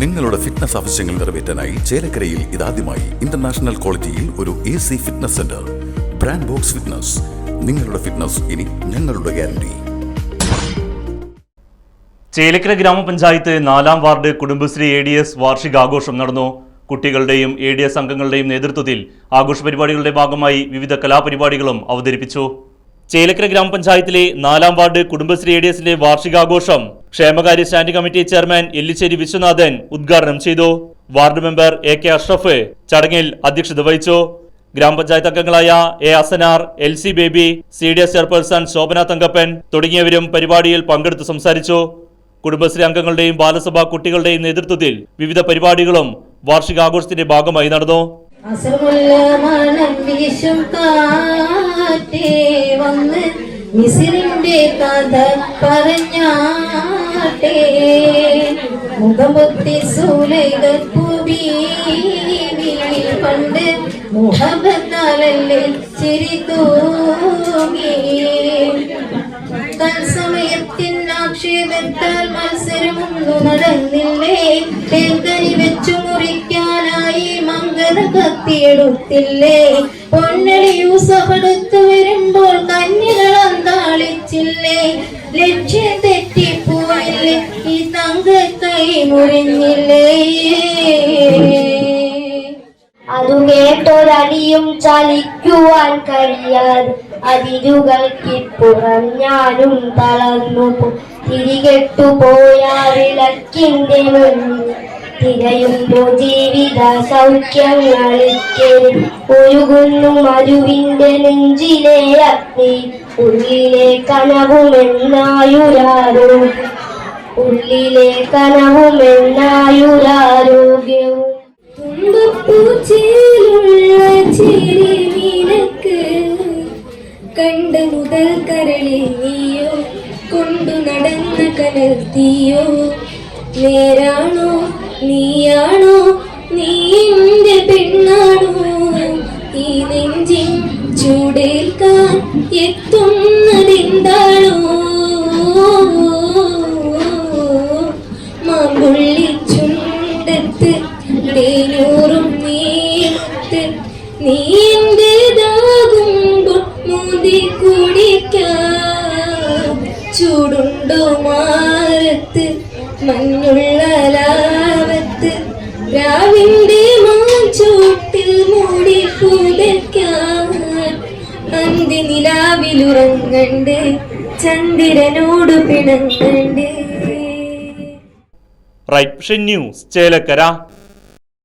നിങ്ങളുടെ ഫിറ്റ്നസ് ആവശ്യങ്ങൾ നിറവേറ്റാനായി ചേലക്കരയിൽ ഇതാദ്യമായി ഇന്റർനാഷണൽ ക്വാളിറ്റിയിൽ ഒരു A C fitness centre brand box fitness നിങ്ങളുടെ ഫിറ്റ്നസ് ഇനി ഞങ്ങളുടെ ഗ്യാരണ്ടി ചേലക്കര ഗ്രാമപഞ്ചായത്ത് നാലാം ward Kudumbashree A D S വാർഷികാഘോഷം നടന്നു. കുട്ടികളുടെയും എ ഡി എസ് അംഗങ്ങളുടെയും നേതൃത്വത്തിൽ ആഘോഷ പരിപാടികളുടെ ഭാഗമായി വിവിധ കലാപരിപാടികളും അവതരിപ്പിച്ചു. ചേലക്കര ഗ്രാമപഞ്ചായത്തിലെ നാലാം വാർഡ് കുടുംബശ്രീ എ ഡി എസിന്റെ വാർഷികാഘോഷം ക്ഷേമകാര്യ standing committee chairman Ellissery Viswanathan ഉദ്ഘാടനം ചെയ്തു. Ward member A K Ashraf ചടങ്ങിൽ അധ്യക്ഷത വഹിച്ചു. ഗ്രാമപഞ്ചായത്ത് അംഗങ്ങളായ A Asanar L C Baby C D S chairperson Shobhana Thankappan തുടങ്ങിയവരും പരിപാടിയിൽ പങ്കെടുത്ത് സംസാരിച്ചു. കുടുംബശ്രീ അംഗങ്ങളുടെയും ബാലസഭാ കുട്ടികളുടെയും നേതൃത്വത്തിൽ വിവിധ പരിപാടികളും വാർഷികാഘോഷത്തിന്റെ ഭാഗമായി നടന്നു. കാറ്റേ വന്ന് മിസിറിന്റെ കഥ പറഞ്ഞാട്ടേ. മുഖമൊത്തി സൂലകപ്പു പണ്ട് മുഹബത്താലല്ലേ ചിരി തൂങ്ങി. തത്സമയത്തിനാക്ഷേപത്താൽ മത്സരമൊന്നു നടന്നില്ലേ. തേൽക്കനി വെച്ചു മുറിക്കാനായി മംഗല കത്തിയെടുത്തില്ലേ? പൊന്നടി യൂസപ്പെടുത്തു വരുമ്പോൾ കന്യകൾ അന്താളിച്ചില്ലേ? ലക്ഷ്യം തെറ്റിപ്പോയില്ലേ? ഈ തങ്ക മുറിഞ്ഞില്ലേ? അതു കേട്ടൊരടിയും ചലിക്കുവാൻ കഴിയാതെ അതിരുകൾക്കിപ്പുറം ഞാനും തളർന്നു പോ- തിരികെട്ടു മുന്നിൽ തിരയുന്നു ജീവിത സൗഖ്യങ്ങളിക്കെ ഒഴുകുന്നു മരുവിന്റെ നെഞ്ചിലെ അഗ്നി. ഉള്ളിലെ കനവുമെന്നായുരാരോ ഉള്ളിലെ കനവുമെന്നായുരാരോഗ്യവും കണ്ട മുതൽ കരളിൽ നീയോ കൊണ്ടു നടന്ന കലർത്തിയോ നേരാണോ നീയാണോ? നീ എന്റെ പെണ്ണാണോ ഈ നെഞ്ചിൻ ചൂടേൽക്കാൻ എത്തുന്നതെന്താണോ? മാമ്പുള്ളി ചുണ്ടത്ത് തേനൂറും നീത്ത് നീ എന്റേതാകുമ്പോൾ മോദി കുടിക്കാം. ചൂടുണ്ടോ മാറത്ത് മഞ്ഞുള്ള അന്തി നിലാവിലുറങ്ങണ്ട് ചന്ദ്രനോട് പിണങ്ങണ്ട്. Right news Chelakkara.